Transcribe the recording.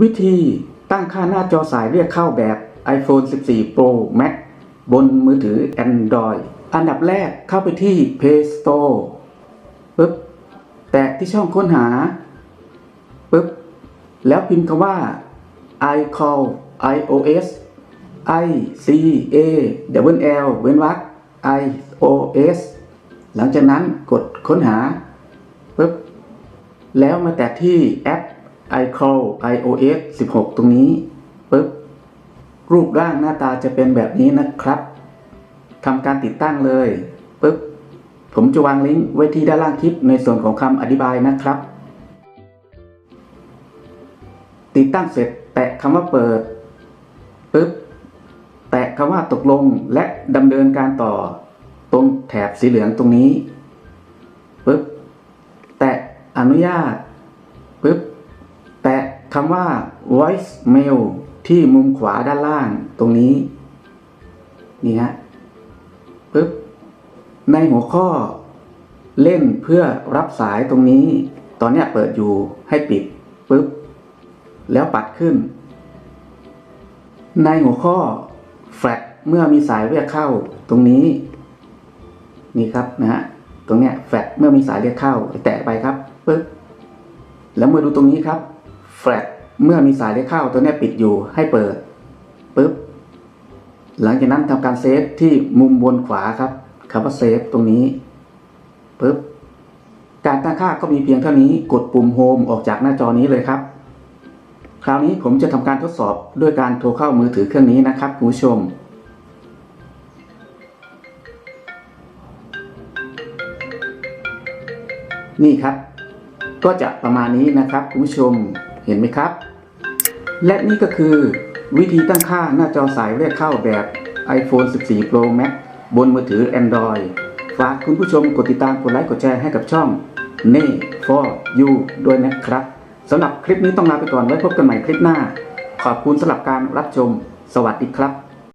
วิธีตั้งค่าหน้าจอสายเรียกเข้าแบบ iPhone 14 Pro Max บนมือถือ Android อันดับแรกเข้าไปที่ Play Store ปึ๊บ แตะที่ช่องค้นหา ปึ๊บ แล้วพิมพ์คำว่า iCall iOS i c a w l เว้นวรรค iOS หลังจากนั้นกดค้นหาปึ๊บ แล้วมาแตะที่แอป iCall iOS 16 ตรงนี้ปึ๊บรูปร่างหน้าตาจะเป็นแบบนี้นะครับทำการติดตั้งเลยปึ๊บผมจะวางลิงก์ไว้ที่ด้านล่างคลิปในส่วนของคำอธิบายนะครับ ติดตั้งเสร็จแตะคำว่าเปิดปึ๊บแตะคำว่าตกลงและดำเนินการต่อ ตรงแถบสีเหลืองตรงนี้ปึ๊บแตะอนุญาตปึ๊บ คำว่า voice mail ที่มุมขวาด้านล่างตรงนี้ นี่ฮะปึ๊บ ในหัวข้อเล่นเพื่อรับสายตรงนี้ ตอนนี้เปิดอยู่ให้ปิดปึ๊บ แล้วปัดขึ้น ในหัวข้อ flat เมื่อมีสายเรียกเข้าตรงนี้ นี่ครับนะฮะตรงเนี้ย flat เมื่อมีสายเรียกเข้า แตะไปครับปึ๊บแล้วเมื่อดูตรงนี้ครับ flat เมื่อมีสายเรียกเข้าตัวนี้ปิดอยู่ให้เปิดปึ๊บหลังจากนั้นทำการเซฟที่มุมบนขวาครับคำว่าเซฟตรงนี้ปึ๊บการตั้งค่าก็มีเพียงเท่านี้กดปุ่มโฮมออกจากหน้าจอนี้เลยครับ คราวนี้ผมจะทำการทดสอบด้วยการโทรเข้ามือถือเครื่องนี้นะครับคุณผู้ชมนี่ครับ ก็จะประมาณนี้นะครับคุณผู้ชม เห็นไหมครับ และนี่ก็คือวิธีตั้งค่าหน้าจอสายเรียกเข้าแบบ iPhone 14 Pro Max บนมือถือ Android ฝากคุณผู้ชมกดติดตามกดไลค์กดแชร์ให้กับช่อง n e for you ด้วยนะครับสำหรับคลิปนี้ต้องลาไปก่อนไว้พบกันใหม่คลิปหน้า ขอบคุณสำหรับการรับชม สวัสดีครับ